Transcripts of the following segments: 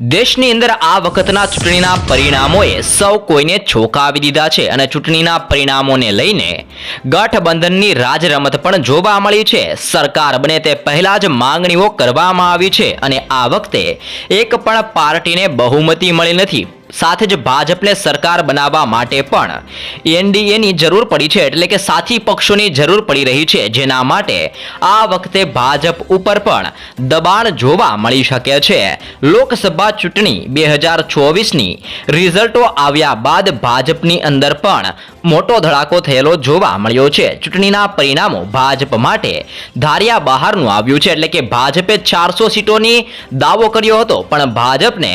દેશની અંદર આ વખતના ચૂંટણીના પરિણામોએ સૌ કોઈને છોકાવી દીધા છે અને ચૂંટણીના પરિણામોને લઈને ગઠબંધનની રાજરમત પણ જોવા મળી છે. સરકાર બને તે પહેલા જ માંગણીઓ કરવામાં આવી છે અને આ વખતે એક પણ પાર્ટીને બહુમતી મળી નથી. સાથે જ ભાજપને સરકાર બનાવવા માટે પણ એનડીએની જરૂર પડી છે, એટલે કે સાથી પક્ષોની જરૂર પડી રહી છે. જેના માટે આ વખતે ભાજપ ઉપર પણ દબાણ જોવા મળી શકે છે. લોકસભા ચૂંટણી બે હજાર ચોવીસની રિઝલ્ટો આવ્યા બાદ ભાજપની અંદર પણ મોટો ધડાકો થયેલો જોવા મળ્યો છે. ચૂંટણીના પરિણામો ભાજપ માટે ધાર્યા બહારનું આવ્યું છે, એટલે કે ભાજપે ચારસો સીટોની દાવો કર્યો હતો, પણ ભાજપને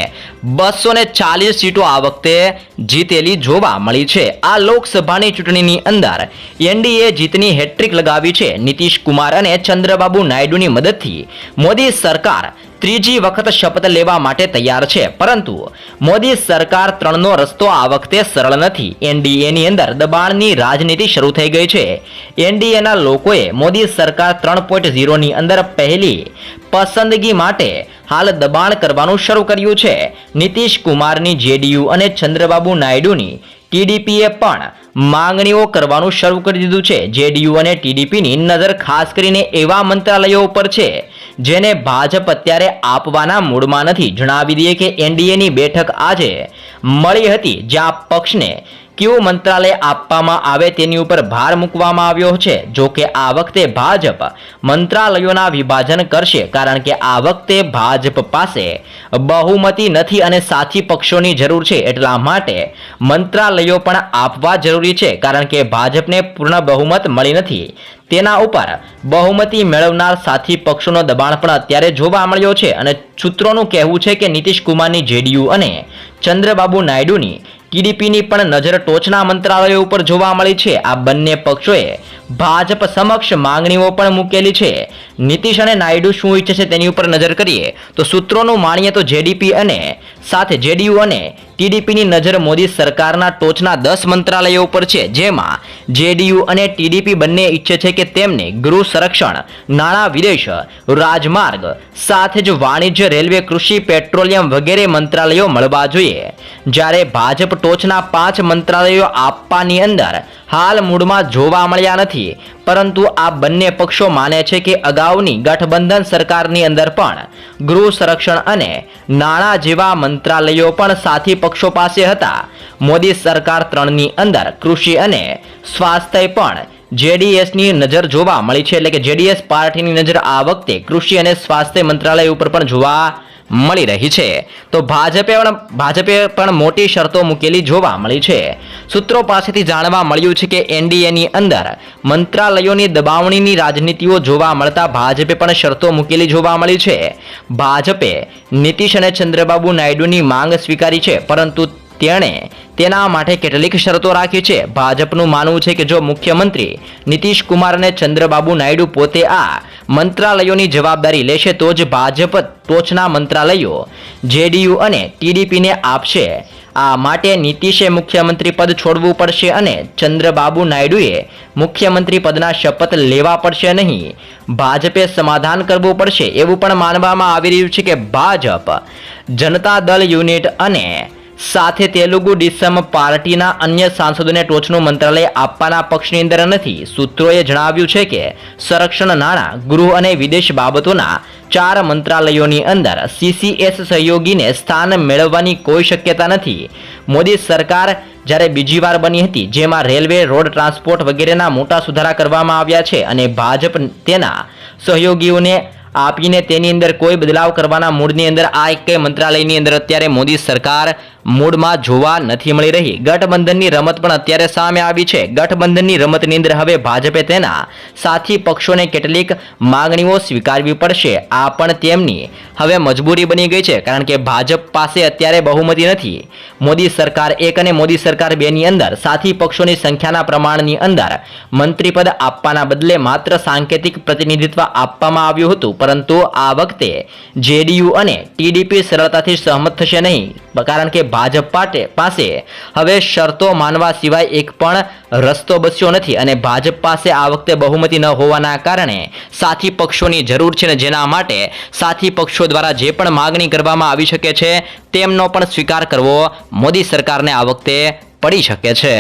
બસો ચાલીસ સીટો આ વખતે જીતેલી જોવા મળી છે. આ લોકસભાની ચૂંટણીની અંદર એનડીએ જીતની હેટ્રિક લગાવી છે. નીતિશ કુમાર અને ચંદ્રબાબુ નાયડુની મદદથી મોદી સરકાર ત્રીજી વખત શપથ લેવા માટે તૈયાર છે. પરંતુ મોદી સરકાર ત્રણનો રસ્તો આ વખતે સરળ નથી. એનડીએની અંદર દબાણની રાજનીતિ શરૂ થઈ ગઈ છે. એનડીએના લોકોએ મોદી સરકાર ત્રણ પોઈન્ટ ઝીરોની અંદર પહેલી પસંદગી માટે હાલ દબાણ કરવાનું શરૂ કર્યું છે. નીતિશ કુમારની જેડીયુ અને ચંદ્રબાબુ નાયડુની ટીડીપીએ પણ માંગણીઓ કરવાનું શરૂ કરી દીધું છે. જેડીયુ અને ટીડીપીની નજર ખાસ કરીને એવા મંત્રાલયો ઉપર છે, જેને ભાજપ અત્યારે આપવાના મૂડમાં નથી. જણાવી દઈએ કે એનડીએની બેઠક આજે મળી હતી, જ્યાં પક્ષને કયું મંત્રાલય આપવામાં આવે તેની ઉપર ભાર મૂકવામાં આવ્યો છે? જો કે આ વખતે ભાજપ મંત્રાલયોના વિભાજન કરશે, કારણ કે આ વખતે ભાજપ પાસે બહુમતી નથી અને સાથી પક્ષોની જરૂર છે. એટલા માટે મંત્રાલયો પણ આપવા જરૂરી છે, કારણ કે ભાજપને પૂર્ણ બહુમત મળી નથી. તેના ઉપર બહુમતી મેળવનાર સાથી પક્ષોનો દબાણ પણ અત્યારે જોવા મળ્યો છે. અને સૂત્રોનું કહેવું છે કે નીતિશ કુમારની જેડીયુ અને ચંદ્રબાબુ નાયડુની ટીડીપીની પણ નજર ટોચના મંત્રાલયો ઉપર જોવા મળી છે. આ બંને પક્ષોએ ભાજપ સમક્ષ માંગણીઓ પણ મૂકેલી છે. નીતિશ અને નાયડુ શું ઈચ્છે છે તેની ઉપર નજર કરીએ. તો સૂત્રોનું માણીએ તો જેડીપી અને સાથે જેડીયુ અને ટીડીપીની નજર મોદી સરકારના ટોચના દસ મંત્રાલયો ઉપર છે, જેમાં જેડીયુ અને ટીડીપી બંને ઈચ્છે છે કે તેમને ગૃહ સંરક્ષણ, નાણાં વિદેશ, રાજમાર્ગ, સાથે જ વાણિજ્ય, રેલવે, કૃષિ, પેટ્રોલિયમ વગેરે મંત્રાલયો મળવા જોઈએ. જ્યારે ભાજપ ટોચના પાંચ મંત્રાલયો આપવાની અંદર હાલ મૂડમાં જોવા મળ્યા નથી પરંતુ આ બંને પક્ષો માને છે કે અગાઉની ગઠબંધન સરકારની અંદર પણ ગૃહ સંરક્ષણ અને નાણાં જેવા મંત્રાલયો પણ સાથી પક્ષો પાસે હતા. મોદી સરકાર ત્રણની અંદર કૃષિ અને સ્વાસ્થ્ય પણ જેડીએસની નજર જોવા મળી છે. એટલે કે જેડીએસ પાર્ટીની નજર આ વખતે કૃષિ અને સ્વાસ્થ્ય મંત્રાલય ઉપર પણ જોવા મળી રહી છે. તો ભાજપે પણ ભાજપે પણ મોટી શરતો મૂકેલી જોવા મળી છે. સૂત્રો પાસેથી જાણવા મળ્યું છે કે એનડીએની અંદર મંત્રાલયોની દબાવણીની રાજનીતિઓ જોવા મળતા ભાજપે પણ શરતો મૂકેલી જોવા મળી છે. ભાજપે નીતિશ અને ચંદ્રબાબુ નાયડુની માંગ સ્વીકારી છે, પરંતુ તેણે તેના માટે કેટલીક શરતો રાખી છે. ભાજપનું માનવું છે કે જો મુખ્યમંત્રી નીતિશ કુમાર અને ચંદ્રબાબુ નાયડુ પોતે આ મંત્રાલયોની જવાબદારી લેશે, તો જ ભાજપ ટોચના મંત્રાલયો જેડીયુ અને ટીડીપીને આપશે. આ માટે નીતિશે મુખ્યમંત્રી પદ છોડવું પડશે અને ચંદ્રબાબુ નાયડુએ મુખ્યમંત્રી પદના શપથ લેવા પડશે નહીં. ભાજપે સમાધાન કરવું પડશે એવું પણ માનવામાં આવી રહ્યું છે કે ભાજપ જનતા દળ યુનિટ અને સાથે તેલુગુ ડિસમ પાર્ટીના અન્ય સાંસદોને ટોચનું મંત્રાલય આપવાના પક્ષની અંદર નથી. સૂત્રોએ જણાવ્યું છે કે સંરક્ષણ નાણાં, ગૃહ અને વિદેશ બાબતોના ચાર મંત્રાલયોની અંદર સીસીએસ સહયોગીને સ્થાન મેળવવાની કોઈ શક્યતા નથી. મોદી સરકાર જ્યારે બીજી વાર બની હતી, જેમાં રેલવે, રોડ ટ્રાન્સપોર્ટ વગેરેના મોટા સુધારા કરવામાં આવ્યા છે અને ભાજપ તેના સહયોગીઓને આપીને તેની અંદર કોઈ બદલાવ કરવાના મૂડની અંદર આ એક મંત્રાલયની અંદર અત્યારે મોદી સરકાર મૂડમાં જોવા નથી મળી રહી. ગઠબંધનની રમત પણ અત્યારે સામે આવી છે. ગઠબંધનની રમતની અંદર હવે ભાજપે તેના સાથી પક્ષોને કેટલીક માંગણીઓ સ્વીકારવી પડશે. આ પણ તેમની હવે મજબૂરી બની ગઈ છે, કારણ કે ભાજપ પાસે અત્યારે બહુમતી નથી. મોદી સરકાર એક અને મોદી સરકાર બેની અંદર સાથી પક્ષોની સંખ્યાના પ્રમાણની અંદર મંત્રીપદ આપવાના બદલે માત્ર સાંકેતિક પ્રતિનિધિત્વ આપવામાં આવ્યું હતું પરંતુ આ વખતે જેડીયુ અને ટીડીપી સરળતાથી સહમત થશે નહીં. કારણ કે ભાજપ પાસે હવે શરતો માનવા સિવાય એક પણ રસ્તો બચ્યો નથી અને ભાજપ પાસે આ વખતે બહુમતી ન હોવાના કારણે સાથી પક્ષોની જરૂર છે ને જેના માટે સાથી પક્ષો દ્વારા જે પણ માગણી કરવામાં આવી શકે છે, તેમનો પણ સ્વીકાર કરવો મોદી સરકારને આ વખતે પડી શકે છે.